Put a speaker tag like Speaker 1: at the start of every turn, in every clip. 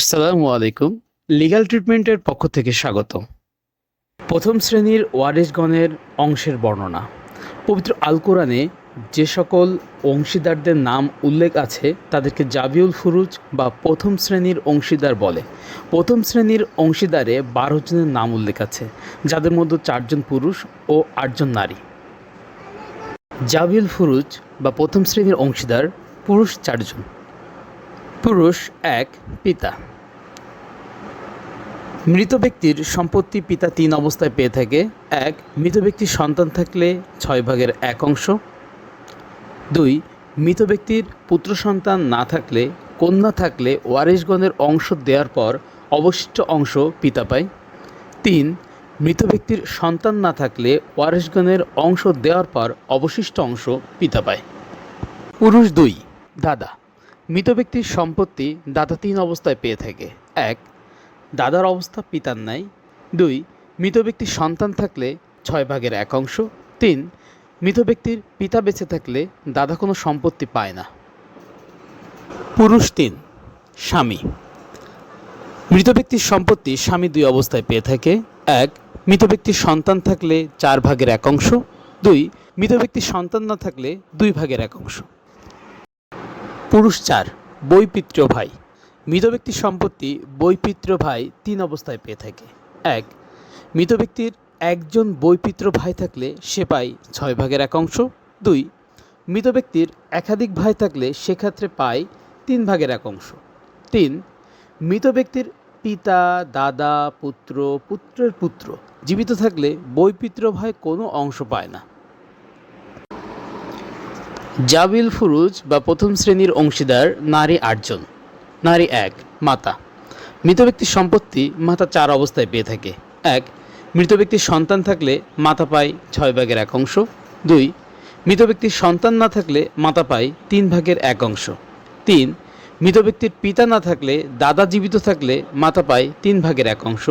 Speaker 1: আসসালামু আলাইকুম। লিগ্যাল ট্রিটমেন্টের পক্ষ থেকে স্বাগত প্রথম শ্রেণির ওয়ারিশগণের অংশের বর্ণনা। পবিত্র আল কোরআনে যে সকল অংশীদারদের নাম উল্লেখ আছে, তাদেরকে জাবিউল ফুরুজ বা প্রথম শ্রেণির অংশীদার বলে। প্রথম শ্রেণির অংশীদারে বারো জনের নাম উল্লেখ আছে, যাদের মধ্যে চারজন পুরুষ ও আটজন নারী। জাবিউল ফুরুজ বা প্রথম শ্রেণির অংশীদার পুরুষ চারজন। পুরুষ এক, পিতা। মৃত ব্যক্তির সম্পত্তি পিতা তিন অবস্থায় পেয়ে থাকে। এক, মৃত ব্যক্তির সন্তান থাকলে ছয় ভাগের এক অংশ। দুই, মৃত ব্যক্তির পুত্র সন্তান না থাকলে, কন্যা থাকলে ওয়ারিশগণের অংশ দেওয়ার পর অবশিষ্ট অংশ পিতা পায়। তিন, মৃত ব্যক্তির সন্তান না থাকলে ওয়ারিশগণের অংশ দেওয়ার পর অবশিষ্ট অংশ পিতা পায়। পুরুষ দুই, দাদা। মৃত ব্যক্তির সম্পত্তি দাদা তিন অবস্থায় পেয়ে থাকে। এক দাদার অবস্থা পিতার নাই। দুই, মৃত ব্যক্তির সন্তান থাকলে ছয় ভাগের এক অংশ। তিন, মৃত ব্যক্তির পিতা বেঁচে থাকলে দাদা কোনো সম্পত্তি পায় না। পুরুষ তিন, স্বামী। মৃত ব্যক্তির সম্পত্তি স্বামী দুই অবস্থায় পেয়ে থাকে। এক, মৃত ব্যক্তির সন্তান থাকলে চার ভাগের এক অংশ। দুই, মৃত ব্যক্তির সন্তান না থাকলে দুই ভাগের এক অংশ। পুরুষ চার, বৈপিত্র ভাই। মৃত ব্যক্তির সম্পত্তি বৈপিত্র ভাই তিন অবস্থায় পেয়ে থাকে। এক, মৃত ব্যক্তির একজন বৈপিত্র ভাই থাকলে সে পায় ছয় ভাগের এক অংশ। দুই, মৃত ব্যক্তির একাধিক ভাই থাকলে সেক্ষেত্রে পায় তিন ভাগের এক অংশ। তিন, মৃত ব্যক্তির পিতা, দাদা, পুত্র, পুত্রের পুত্র জীবিত থাকলে বৈপিত্র ভাই কোনো অংশ পায় না। জাবিল ফুরুজ বা প্রথম শ্রেণির অংশীদার নারী আটজন। নারী এক, মাতা। মৃত ব্যক্তির সম্পত্তি মাতা চার অবস্থায় পেয়ে থাকে। এক, মৃত ব্যক্তির সন্তান থাকলে মাতা পায় ছয় ভাগের এক অংশ। দুই, মৃত ব্যক্তির সন্তান না থাকলে মাতা পায় তিন ভাগের এক অংশ। তিন, মৃত ব্যক্তির পিতা না থাকলে দাদা জীবিত থাকলে মাতা পায় তিন ভাগের এক অংশ।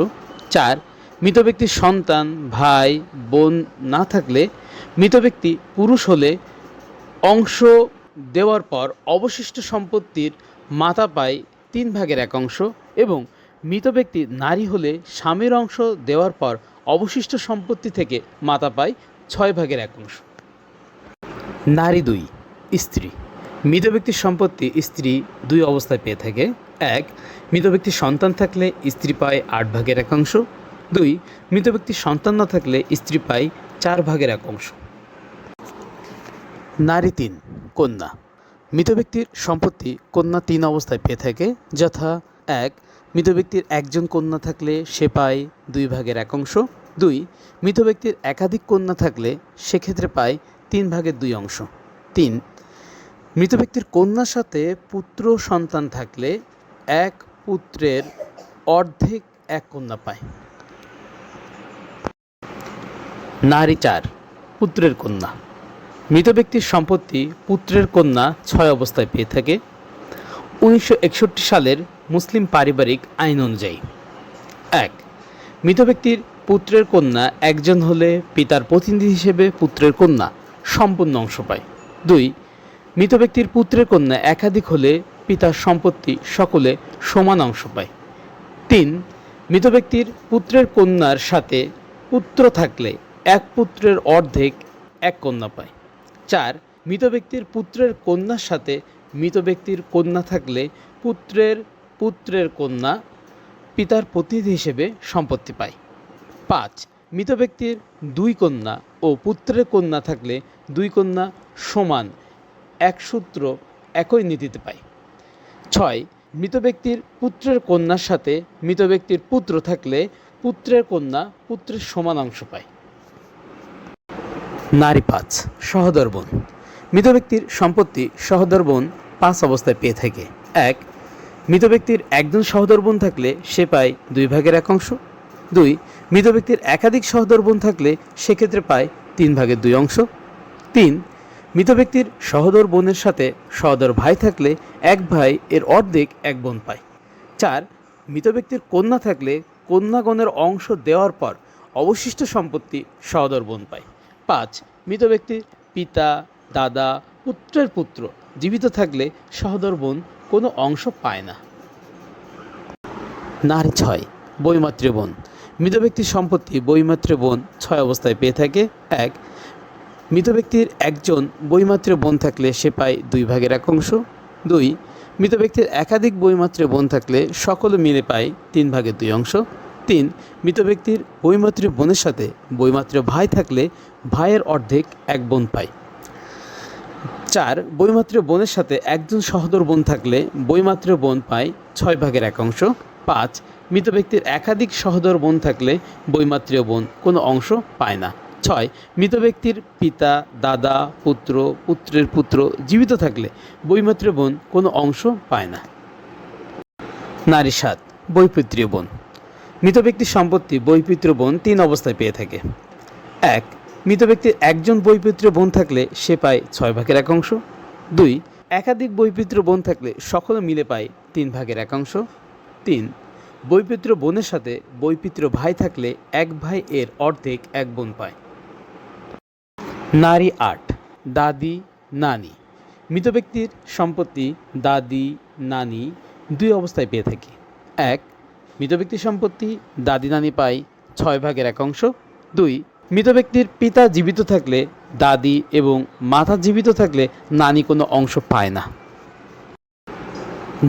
Speaker 1: চার, মৃত ব্যক্তির সন্তান, ভাই, বোন না থাকলে মৃত ব্যক্তি পুরুষ হলে অংশ দেওয়ার পর অবশিষ্ট সম্পত্তির মাতা পায় তিন ভাগের এক অংশ এবং মৃত ব্যক্তি নারী হলে স্বামীর অংশ দেওয়ার পর অবশিষ্ট সম্পত্তি থেকে মাতা পায় ছয় ভাগের এক অংশ। নারী দুই, স্ত্রী। মৃত ব্যক্তির সম্পত্তি স্ত্রী দুই অবস্থায় পেয়ে থাকে। এক, মৃত ব্যক্তির সন্তান থাকলে স্ত্রী পায় আট ভাগের এক অংশ। দুই, মৃত ব্যক্তির সন্তান না থাকলে স্ত্রী পায় চার ভাগের এক অংশ। নারী তিন, কন্যা। মৃত ব্যক্তির সম্পত্তি কন্যা তিন অবস্থায় পেয়ে থাকে, যথা এক, মৃত ব্যক্তির একজন কন্যা থাকলে সে পায় দুই ভাগের এক অংশ। দুই, মৃত ব্যক্তির একাধিক কন্যা থাকলে সেক্ষেত্রে পায় তিন ভাগের দুই অংশ। তিন, মৃত ব্যক্তির কন্যার সাথে পুত্র সন্তান থাকলে এক পুত্রের অর্ধেক এক কন্যা পায়। নারী চার, পুত্রের কন্যা। মৃত ব্যক্তির সম্পত্তি পুত্রের কন্যা ছয় অবস্থায় পেয়ে থাকে। উনিশশো একষট্টি সালের মুসলিম পারিবারিক আইন অনুযায়ী। এক, মৃত ব্যক্তির পুত্রের কন্যা একজন হলে পিতার প্রতিনিধি হিসেবে পুত্রের কন্যা সম্পূর্ণ অংশ পায়। দুই, মৃত ব্যক্তির পুত্রের কন্যা একাধিক হলে পিতার সম্পত্তি সকলে সমান অংশ পায়। তিন, মৃত ব্যক্তির পুত্রের কন্যার সাথে পুত্র থাকলে এক পুত্রের অর্ধেক এক কন্যা পায়। চার, মৃত ব্যক্তির পুত্রের কন্যার সাথে মৃত ব্যক্তির কন্যা থাকলে পুত্রের পুত্রের কন্যা পিতার প্রতিনিধি হিসেবে সম্পত্তি পায়। পাঁচ, মৃত ব্যক্তির দুই কন্যা ও পুত্রের কন্যা থাকলে দুই কন্যা সমান এক সূত্র একই নীতিতে পায়। ছয়, মৃত ব্যক্তির পুত্রের কন্যার সাথে মৃত ব্যক্তির পুত্র থাকলে পুত্রের কন্যা পুত্রের সমান অংশ পায়। নারী পাঁচ, সহদর বোন। মৃত ব্যক্তির সম্পত্তি সহদর বোন পাঁচ অবস্থায় পেয়ে থাকে। এক, মৃত ব্যক্তির একজন সহদর বোন থাকলে সে পায় দুই ভাগের এক অংশ। দুই, মৃত ব্যক্তির একাধিক সহদর বোন থাকলে সেক্ষেত্রে পায় তিন ভাগের দুই অংশ। তিন, মৃত ব্যক্তির সহদর বোনের সাথে সহদর ভাই থাকলে এক ভাই এর অর্ধেক এক বোন পায়। চার, মৃত ব্যক্তির কন্যা থাকলে কন্যাগণের অংশ দেওয়ার পর অবশিষ্ট সম্পত্তি সহদর বোন পায়। পাঁচ, মৃত ব্যক্তির পিতা, দাদা, পুত্রের পুত্র। জীবিত থাকলে সহদর বোন কোনো অংশ পায় না। নারী ছয় বইমাতৃ বোন। মৃত ব্যক্তির সম্পত্তি বইমাতৃ বোন ছয় অবস্থায় পেয়ে থাকে। এক, মৃত ব্যক্তির একজন বইমাত্র বোন থাকলে সে পায় দুই ভাগের এক অংশ। দুই, মৃত ব্যক্তির একাধিক বইমাত্র বোন থাকলে সকলে মিলে পায় তিন ভাগের দুই অংশ। তিন মৃত ব্যক্তির বইমাত্র বোনের সাথে বইমাত্র ভাই থাকলে ভাইয়ের অর্ধেক এক বোন পায়। চার বইমাত্র বোনের সাথে একজন সহোদর বোন থাকলে বইমাত্র বোন পায় ছয় ভাগের এক অংশ। পাঁচ, মৃত ব্যক্তির একাধিক সহোদর বোন থাকলে বইমাত্রীয় বোন কোনো অংশ পায় না। ছয়, মৃত ব্যক্তির পিতা, দাদা, পুত্র, পুত্রের পুত্র জীবিত থাকলে বইমাত্রীয় বোন কোনো অংশ পায় না। নারী সাত, বৈপিত্রীয় বোন। মৃত ব্যক্তির সম্পত্তি বৈপিত্র বোন তিন অবস্থায় পেয়ে থাকে। এক, মৃত ব্যক্তির একজন বৈপিত্র বোন থাকলে সে পায় ছয় ভাগের এক অংশ। দুই, একাধিক বৈপিত্র বোন থাকলে সকলে মিলে পায় তিন ভাগের এক অংশ। তিন বৈপিত্র বোনের সাথে বৈপিত্র ভাই থাকলে এক ভাই এর অর্ধেক এক বোন পায়। নারী আট, দাদি, নানি। মৃত ব্যক্তির সম্পত্তি দাদি, নানি দুই অবস্থায় পেয়ে থাকি। এক মৃত ব্যক্তির সম্পত্তি, দাদি নানি পায় ছয় ভাগের এক অংশ। দুই, মৃত ব্যক্তির পিতা জীবিত থাকলে, দাদি এবং মাতা জীবিত থাকলে নানি কোনো অংশ পায় না।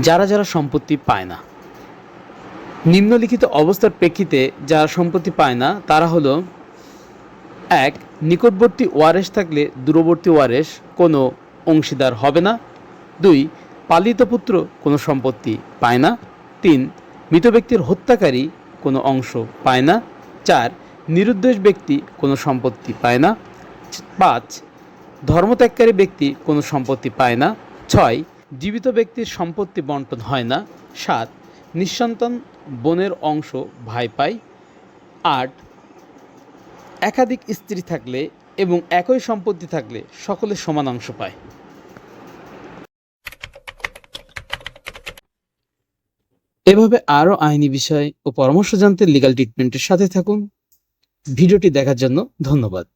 Speaker 1: যারা যারা সম্পত্তি পায় না। নিম্নলিখিত অবস্থার প্রেক্ষিতে যারা সম্পত্তি পায় না, তারা হলো, এক, নিকটবর্তী ওয়ারেস থাকলে দূরবর্তী ওয়ারেস কোনো অংশীদার হবে না। দুই, পালিত পুত্র কোনো সম্পত্তি পায় না। তিন মৃত ব্যক্তির হত্যাকারী কোনো অংশ পায় না। চার, নিরুদ্দেশ ব্যক্তি কোনো সম্পত্তি পায় না। পাঁচ, ধর্মত্যাগকারী ব্যক্তি কোনো সম্পত্তি পায় না। ছয়, জীবিত ব্যক্তির সম্পত্তি বন্টন হয় না। সাত, নিঃসন্তান বোনের অংশ ভাই পায়। আট, একাধিক স্ত্রী থাকলে এবং একই সম্পত্তি থাকলে সকলে সমান অংশ পায়। এভাবে আরও আইনি বিষয় ও পরামর্শ জানতে লিগাল ট্রিটমেন্টের সাথে থাকুন। ভিডিওটি দেখার জন্য ধন্যবাদ।